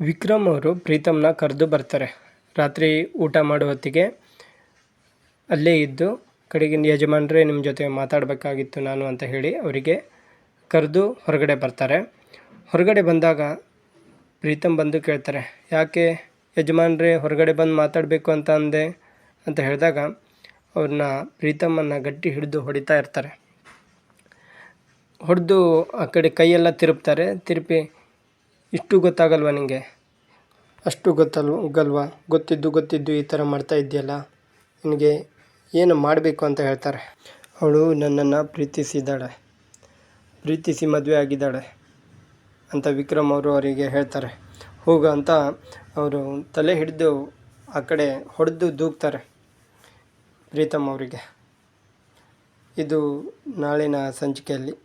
ವಿಕ್ರಮ್ ಅವರು ಪ್ರೀತಮ್ನ ಕರೆದು ಬರ್ತಾರೆ. ರಾತ್ರಿ ಊಟ ಮಾಡೋ ಹೊತ್ತಿಗೆ ಅಲ್ಲೇ ಇದ್ದು ಕಡೆಗಿನ ಯಜಮಾನ್ರೇ ನಿಮ್ಮ ಜೊತೆ ಮಾತಾಡಬೇಕಾಗಿತ್ತು ನಾನು ಅಂತ ಹೇಳಿ ಅವರಿಗೆ ಕರೆದು ಹೊರಗಡೆ ಬರ್ತಾರೆ. ಹೊರಗಡೆ ಬಂದಾಗ ಪ್ರೀತಮ್ ಬಂದು ಕೇಳ್ತಾರೆ, ಯಾಕೆ ಯಜಮಾನ್ರೇ ಹೊರಗಡೆ ಬಂದು ಮಾತಾಡಬೇಕು ಅಂತ ಅಂದೆ? ಅಂತ ಹೇಳಿದಾಗ ಅವ್ರನ್ನ ಪ್ರೀತಮ್ಮನ್ನು ಗಟ್ಟಿ ಹಿಡಿದು ಹೊಡಿತಾ ಇರ್ತಾರೆ. ಹೊಡೆದು ಆ ಕಡೆ ಕೈಯೆಲ್ಲ ತಿರುಪ್ತಾರೆ. ತಿರುಪಿ ಇಷ್ಟು ಗೊತ್ತಾಗಲ್ವಾ ನಿನಗೆ ಅಷ್ಟು ಗೊತ್ತಲ್ವ, ಗಲ್ವ? ಗೊತ್ತಿದ್ದು ಗೊತ್ತಿದ್ದು ಈ ಥರ ಮಾಡ್ತಾ ಇದೆಯಲ್ಲ ನಿನಗೆ ಏನು ಮಾಡಬೇಕು ಅಂತ ಹೇಳ್ತಾರೆ? ಅವಳು ನನ್ನನ್ನು ಪ್ರೀತಿಸಿದ್ದಾಳೆ, ಪ್ರೀತಿಸಿ ಮದುವೆ ಆಗಿದ್ದಾಳೆ ಅಂತ ವಿಕ್ರಮ್ ಅವರು ಅವರಿಗೆ ಹೇಳ್ತಾರೆ. ಹೋಗ ಅಂತ ಅವರು ತಲೆ ಹಿಡಿದು ಆ ಕಡೆ ಹೊಡೆದು ದೂಕ್ತಾರೆ ಪ್ರೀತಮ್ ಅವರಿಗೆ. ಇದು ನಾಳಿನ ಸಂಚಿಕೆಯಲ್ಲಿ.